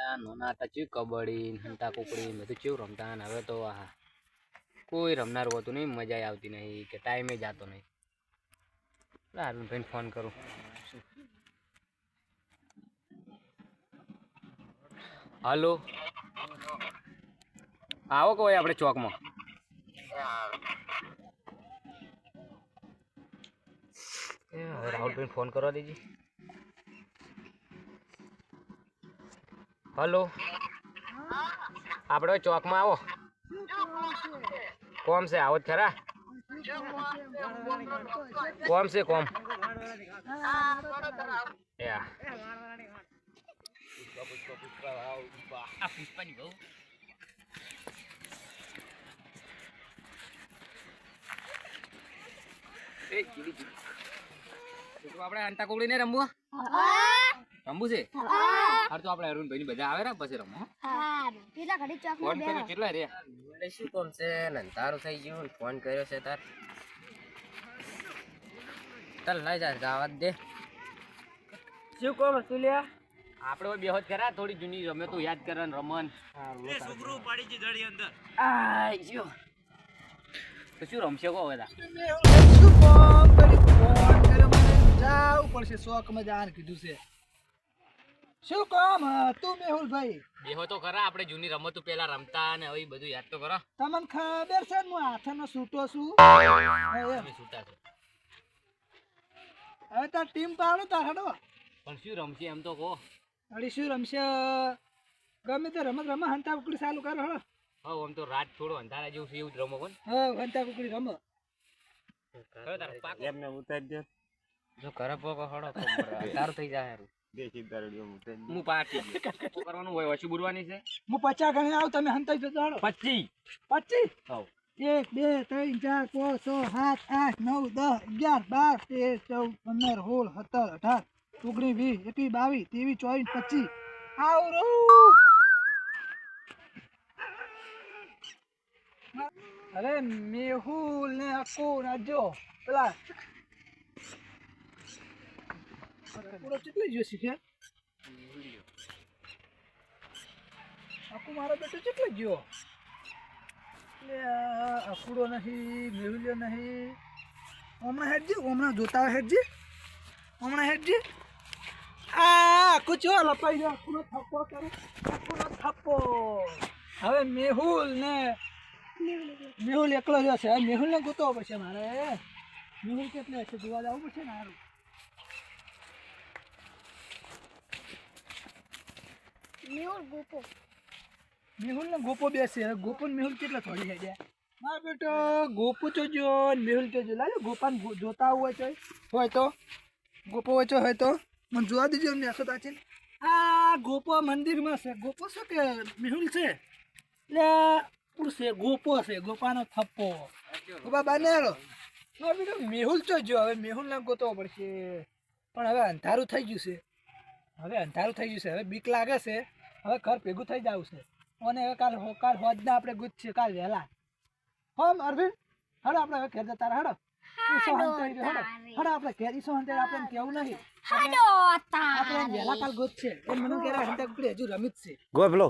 હતા નાના હતા ચેવું કબડ્ડી હંતા કુકડી બધું ચેવું રમતા હવે તો આ કોઈ રમનારું હોતું નહીં મજા આવતી નહીં કે ટાઈમે જતો નહીં. અરુણભાઈને ફોન કરું. હલો. આવો કોઈ આપણે ચોકમાં. રાહુલ હવે ફોન કરવા દેજે. હલો. આપણે ચોકમાં આવો. કોમ છે? આવો જ ખરા? કોમ છે કોમ? પુષ્પાની બહુ આપણે અંતા કોકડી ને રમવું? રમવું છે? હાર તો આપણે અરુણભાઈ ની બધા આવે ને પછી રમો ફોન કર્યો કેટલા રે? શું કોમ છે? ને તારું થઈ ગયું. ફોન કર્યો છે તાર. તલ લઈ જા જવા દે. શું કોમ હતું લ્યા? આપણે હવે બેહોત ખરા થોડી જૂની રમે તો યાદ કરે રમન. આ જો. તો શું રમશે કહો બધા શું કોમ કરી ફોન કર્યો મને. જાવું પડશે શોખમાં જવાનું કીધું છે. શું કામ? હતું મેહુલભાઈ બેહો તો ખરા આપણે જૂની રમતો પેલા રમતા ને હવે બધું યાદ તો કરો. તમને ખબર છે હું હાથનો સૂટો છું? તમે છૂટા છો. હવે તાર ટીમ પાડો તાર હડો પણ શું રમશે એમ તો કહો. અડી શું રમશે? ગમે તે રમત રમે હંતા કુકડી ચાલુ કરો હડો હા આમ તો રાત થોડો અંધારા જેવું છે એવું જ રમો કોણ હા હંતા કુકડી રમો. એમને ઉતારી દે. જો કરે પોકો હળો તારું થઈ જાય હારું હું પાકી શું કરવાનું હોય? ઓછી બુડવાની છે? હું પચાસ ગણી આવું તમે હંતા જતો હડો પચીસ. પચીસ? હવ. એક બે ત્રણ ચાર પાંચ છ સાત આઠ નવ દસ અગિયાર બાર તેર ચૌદ પંદર સોળ સત્તર અઢાર ઓગણીસ વીસ એકવીસ બાવીસ ત્રેવીસ ચોવીસ પચીસ. આવરો અરે મેહુલ ને આખો રાજો પેલા પૂરો કેટલી ગયો શીખે અકુ મારો બેટો કેટલો ગયો લે આ અકુડો નહીં, મેહુલ્યો નહીં. હમણાં હેડજી, હમણાં જોતા હેડજી. હમણાં હેડજી. આ આખું લપાઈ ગયો અકુનો થપ્પો કરે અકુનો થપ્પો હવે મેહુલ ને મેહુલ એકલો જ હશે હવે મેહુલ ને ગોતવો પડશે મારે. મેહુલ કેટલો હશે? જોવા જવું પડશે ને હારું. મેહુલ ને ગોપો બેસે. હવે ગોપો ને મેહુલ કેટલા થોડી છે મારા બેટો ગોપો તો જો ને મેહુલ તો જો. લાજો ગોપાન જોતા હોય તો હોય તો. ગોપો હોય તો હોય તો. મને જોવા દેજો એમને આખો તાચીન આ ગોપો મંદિરમાં છે. ગોપો શું કે મેહુલ છે? એટલે શું છે? ગોપો છે. ગોપાનો થપ્પો. ગોપા બાનેરો મારા બેટો મેહુલ તો જો. હવે મેહુલ ને ગોતવો પડશે. પણ હવે અંધારું થઈ ગયું છે. હવે અંધારું થઈ ગયું છે. હવે બીક લાગે છે. હવે ઘર ભેગું થઈ જવું છે. અને હવે કાલ કાલ હોજના આપણે ગુજ છે કાલ વહેલા. હોમ અરવિંદ? હડો આપણે હવે ઘેર જતા હડો. આપણે ઘેર ઈસો હંતાઈ આપણે કેવું નહીં. આપણે વહેલા કાલ ગુજ છે મને હજુ જ છે. ગોભલો